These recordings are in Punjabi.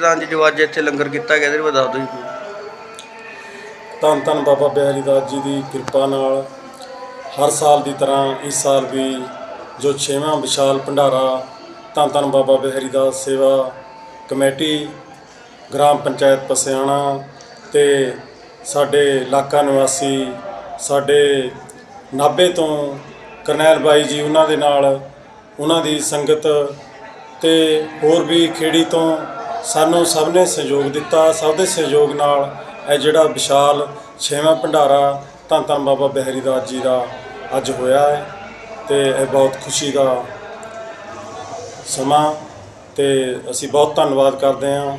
ਪ੍ਰਧਾਨ ਜੀ ਜੋ ਅੱਜ ਇੱਥੇ ਲੰਗਰ ਕੀਤਾ ਗਿਆ, ਇਹਦੇ ਬਾਰੇ ਦੱਸ ਦਿਓ ਜੀ ਧੰਨ ਧੰਨ ਬਾਬਾ ਬਿਹਾਰੀ ਦਾਸ ਜੀ ਦੀ ਕਿਰਪਾ ਨਾਲ ਹਰ ਸਾਲ ਦੀ ਤਰ੍ਹਾਂ ਇਸ ਸਾਲ ਵੀ ਜੋ ਛੇਵਾਂ ਵਿਸ਼ਾਲ ਭੰਡਾਰਾ ਧੰਨ ਧੰਨ ਬਾਬਾ ਬਿਹਾਰੀ ਦਾਸ ਸੇਵਾ ਕਮੇਟੀ, ਗ੍ਰਾਮ ਪੰਚਾਇਤ ਪਸਿਆਣਾ ਤੇ ਸਾਡੇ ਇਲਾਕਾ ਨਿਵਾਸੀ, ਸਾਡੇ ਨਾਭੇ ਤੋਂ ਕਰਨੈਲ ਬਾਈ ਜੀ ਉਹਨਾਂ ਦੇ ਨਾਲ ਉਹਨਾਂ ਦੀ ਸੰਗਤ ਤੇ ਹੋਰ ਵੀ ਖੇੜੀ ਤੋਂ ਸਾਨੂੰ ਸਭ ਨੇ ਸਹਿਯੋਗ ਦਿੱਤਾ, ਸਭ ਦੇ ਸਹਿਯੋਗ ਨਾਲ ਇਹ ਜਿਹੜਾ ਵਿਸ਼ਾਲ ਛੇਵਾਂ ਭੰਡਾਰਾ ਧੰਨ ਧੰਨ ਬਾਬਾ ਬਿਹਾਰੀ ਦਾਸ ਜੀ ਦਾ ਅੱਜ ਹੋਇਆ ਹੈ ਤੇ ਇਹ ਬਹੁਤ ਖੁਸ਼ੀ ਦਾ ਸਮਾਂ ਤੇ ਅਸੀਂ ਬਹੁਤ ਧੰਨਵਾਦ ਕਰਦੇ ਹਾਂ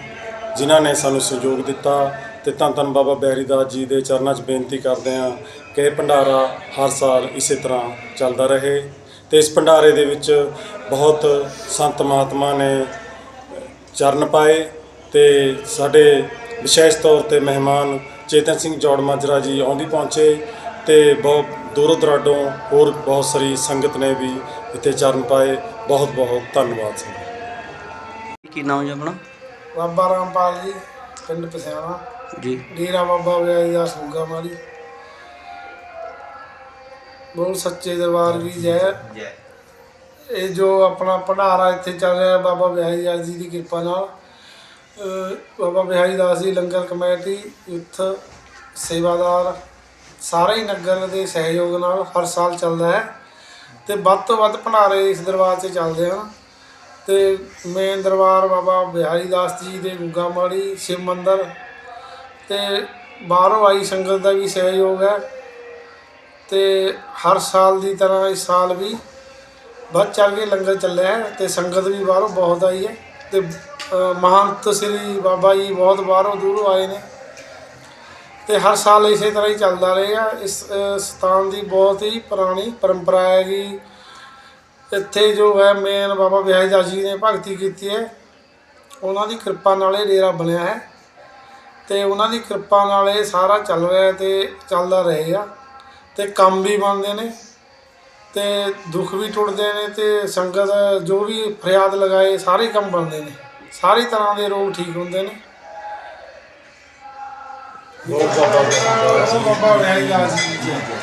ਜਿਨ੍ਹਾਂ ਨੇ ਸਾਨੂੰ ਸਹਿਯੋਗ ਦਿੱਤਾ ਤੇ ਧੰਨ ਧੰਨ ਬਾਬਾ ਬਹਿਰੀ ਦਾਸ ਜੀ ਦੇ ਚਰਨਾਂ 'ਚ ਬੇਨਤੀ ਕਰਦੇ ਹਾਂ ਕਿ ਇਹ ਭੰਡਾਰਾ ਹਰ ਸਾਲ ਇਸੇ ਤਰ੍ਹਾਂ ਚੱਲਦਾ ਰਹੇ ਤੇ ਇਸ ਭੰਡਾਰੇ ਦੇ ਵਿੱਚ ਬਹੁਤ ਸੰਤ ਮਹਾਤਮਾ ਨੇ ਚਰਨ ਪਾਏ ਤੇ ਸਾਡੇ ਵਿਸ਼ੇਸ਼ ਤੌਰ ਤੇ ਮਹਿਮਾਨ ਚੇਤਨ ਸਿੰਘ ਜੋੜ ਮਾਜਰਾ ਜੀ ਆਉਂਦੀ ਪਹੁੰਚੇ ਤੇ ਬਹੁਤ ਦੂਰੋਂ ਦਰਾਡੋਂ ਹੋਰ ਬਹੁਤ ਸਾਰੀ ਸੰਗਤ ਨੇ ਵੀ ਇੱਥੇ ਚਰਨ ਪਾਏ। ਬਹੁਤ ਬਹੁਤ ਧੰਨਵਾਦ ਸਰ। ਕੀ ਨਾਮ ਜੀ ਆਪਣਾ? ਬਾਬਾ ਰਾਮਪਾਲ ਜੀ ਪਿੰਡ ਪਸਿਆਣਾ ਜੀ। ਡੇਰਾ ਬਾਬਾ ਵਿਆਈ ਦਾ ਸੂਗਾ ਮਾਰੀ ਬੋਲ ਸੱਚੇ ਦਰਬਾਰ ਵੀ ਜੈ। ਇਹ ਜੋ ਆਪਣਾ ਭੰਡਾਰਾ ਇੱਥੇ ਚੱਲ ਰਿਹਾ ਬਾਬਾ ਬਿਹਾਰੀ ਦਾਸ ਜੀ ਦੀ ਕਿਰਪਾ ਨਾਲ। ਬਾਬਾ ਬਿਹਾਰੀ ਦਾਸ ਜੀ ਲੰਗਰ ਕਮੇਟੀ, ਯੂਥ ਸੇਵਾਦਾਰ, ਸਾਰੇ ਹੀ ਨਗਰ ਦੇ ਸਹਿਯੋਗ ਨਾਲ ਹਰ ਸਾਲ ਚੱਲਦਾ ਹੈ। ਤੇ ਵੱਧ ਤੋਂ ਵੱਧ ਭੰਡਾਰੇ ਇਸ ਦਰਬਾਰ 'ਚ ਚੱਲਦੇ ਹਨ। ਤੇ ਮੇਨ ਦਰਬਾਰ ਬਾਬਾ ਬਿਹਾਰੀ ਦਾਸ ਜੀ ਦੇ ਗੁੱਗਾ ਮਾੜੀ, ਸ਼ਿਵ ਮੰਦਰ ਤੇ ਬਾਹਰੋਂ ਆਈ ਸੰਗਤ ਦਾ ਵੀ ਸਹਿਯੋਗ ਹੈ। ਤੇ ਹਰ ਸਾਲ ਦੀ ਤਰ੍ਹਾਂ ਇਸ ਸਾਲ ਵੀ ਵੱਧ ਚੜ ਕੇ ਲੰਗਰ ਚੱਲਿਆ ਹੈ ਤੇ ਸੰਗਤ ਵੀ ਬਾਹਰੋਂ ਬਹੁਤ ਆਈ ਹੈ ਤੇ ਮਹੰਤ ਸ੍ਰੀ ਬਾਬਾ ਜੀ ਬਹੁਤ ਬਾਹਰੋਂ ਦੂਰੋਂ ਆਏ ਨੇ। ਤੇ ਹਰ ਸਾਲ ਇਸੇ ਤਰ੍ਹਾਂ ਹੀ ਚੱਲਦਾ ਰਹੇਗਾ ਇਸ ਸਥਾਨ ਦੀ ਬਹੁਤ ਹੀ ਪੁਰਾਣੀ ਪਰੰਪਰਾ ਹੈਗੀ ਇੱਥੇ ਜੋ ਹੈ ਮੇਨ ਬਾਬਾ ਬਿਹਾਰੀ ਦਾਸ ਜੀ ਨੇ ਭਗਤੀ ਕੀਤੀ ਹੈ। ਉਹਨਾਂ ਦੀ ਕਿਰਪਾ ਨਾਲ ਇਹ ਡੇਰਾ ਬਣਿਆ ਹੈ ਤੇ ਉਹਨਾਂ ਦੀ ਕਿਰਪਾ ਨਾਲ ਇਹ ਸਾਰਾ ਚੱਲ ਰਿਹਾ ਹੈ ਤੇ ਚੱਲਦਾ ਰਹੇਗਾ ਤੇ ਕੰਮ ਵੀ ਬਣਦੇ ਨੇ। ਤੇ ਦੁੱਖ ਵੀ ਟੁੱਟਦੇ ਨੇ ਤੇ ਸੰਗਤ ਜੋ ਵੀ ਫਰਿਆਦ ਲਗਾਏ ਸਾਰੇ ਕੰਮ ਬਣਦੇ ਨੇ। ਸਾਰੀ ਤਰ੍ਹਾਂ ਦੇ ਰੋਗ ਠੀਕ ਹੁੰਦੇ ਨੇ। ਬਹੁਤ ਬਾਬਾ ਜੀ। ਦੀ ਜੈ।